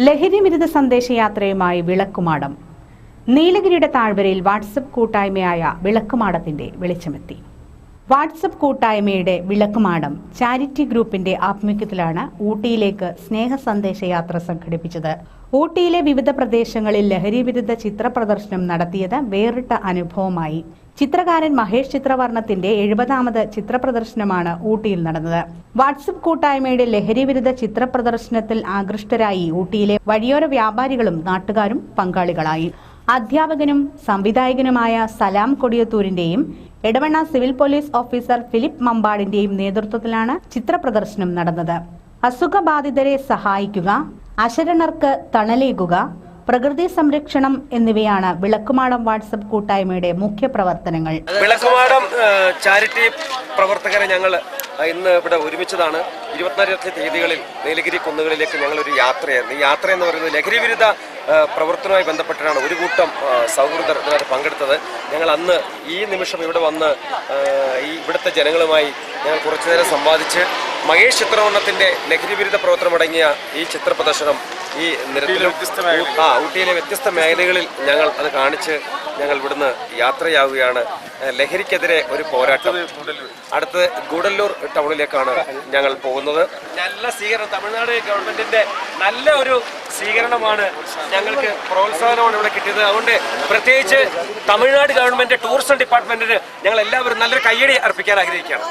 ലഹരിവിരുദ്ധ സന്ദേശയാത്രയുമായി വിളക്കുമാടം. നീലഗിരിയുടെ താഴ്വരയിൽ വാട്സപ്പ് കൂട്ടായ്മയായ വിളക്കുമാടത്തിന്റെ വെളിച്ചമെത്തി. വാട്സപ്പ് കൂട്ടായ്മയുടെ വിളക്കുമാടം ചാരിറ്റി ഗ്രൂപ്പിന്റെ ആഭിമുഖ്യത്തിലാണ് ഊട്ടിയിലേക്ക് സ്നേഹ സന്ദേശ യാത്ര സംഘടിപ്പിച്ചത്. ഊട്ടിയിലെ വിവിധ പ്രദേശങ്ങളിൽ ലഹരി വിരുദ്ധ ചിത്ര പ്രദർശനം നടത്തിയത് വേറിട്ട അനുഭവമായി. ചിത്രകാരൻ മഹേഷ് ചിത്രവർണത്തിന്റെ എഴുപതാമത് ചിത്ര പ്രദർശനമാണ് ഊട്ടിയിൽ നടന്നത്. വാട്സപ്പ് കൂട്ടായ്മയുടെ ലഹരി വിരുദ്ധ ചിത്ര പ്രദർശനത്തിൽ ആകൃഷ്ടരായി ഊട്ടിയിലെ വഴിയോര വ്യാപാരികളും നാട്ടുകാരും പങ്കാളികളായി. അധ്യാപകനും സംവിധായകനുമായ Salam കൊടിയത്തൂരിന്റെയും Edavanna civil police officer Philip മമ്പാടിന്റെയും നേതൃത്വത്തിലാണ് ചിത്രപ്രദർശനം നടന്നത്. അസുഖബാധിതരെ സഹായിക്കുക അശരണർക്ക് തണലേകുക പ്രകൃതി സംരക്ഷണം എന്നിവയാണ് വിളക്കുമാടം വാട്സപ്പ് കൂട്ടായ്മയുടെ മുഖ്യ പ്രവർത്തനങ്ങൾ വിളക്കുമാടം ചാരിറ്റി പ്രവർത്തകരെ ഞങ്ങൾ ഇന്ന് ഇവിടെ ഒരുമിച്ചതാണ് ഇരുപത്തിനാല് തീയതികളിൽ നീലഗിരി കുന്നുകളിലേക്ക് ഞങ്ങൾ ഒരു യാത്രയായിരുന്നു. ഈ യാത്ര എന്ന് പറയുന്നത് ലഹരി വിരുദ്ധ പ്രവർത്തനവുമായി ബന്ധപ്പെട്ടിട്ടാണ് ഒരു കൂട്ടം സൗഹൃദർ ഇതിനകത്ത് പങ്കെടുത്തത്. ഞങ്ങൾ അന്ന് ഈ നിമിഷം ഇവിടെ വന്ന് ഈ ഇവിടുത്തെ ജനങ്ങളുമായി ഞങ്ങൾ കുറച്ചു നേരം സംവാദിച്ച് മഹേഷ് ചിത്രവർണത്തിന്റെ ലഹരി വിരുദ്ധ പ്രവർത്തനം അടങ്ങിയ ഈ ചിത്ര പ്രദർശനം ഈ നിരത്തിലും ആ ഊട്ടിയിലെ വ്യത്യസ്ത മേഖലകളിൽ ഞങ്ങൾ അത് കാണിച്ച് ഞങ്ങൾ ഇവിടുന്ന് യാത്രയാവുകയാണ്. ലഹരിക്കെതിരെ ഒരു പോരാട്ടം. അടുത്ത് ഗുഡല്ലൂർ ടൗണിലേക്കാണ് ഞങ്ങൾ പോകുന്നത്. നല്ല സ്വീകരണം തമിഴ്നാട് ഗവൺമെന്റിന്റെ നല്ല ഒരു സ്വീകരണമാണ് ഞങ്ങൾക്ക് പ്രോത്സാഹനമാണ് ഇവിടെ കിട്ടിയത്. അതുകൊണ്ട് പ്രത്യേകിച്ച് തമിഴ്നാട് ഗവൺമെന്റ് ടൂറിസം ഡിപ്പാർട്ട്മെന്റിന് ഞങ്ങൾ എല്ലാവരും നല്ലൊരു കയ്യടി അർപ്പിക്കാൻ ആഗ്രഹിക്കുകയാണ്.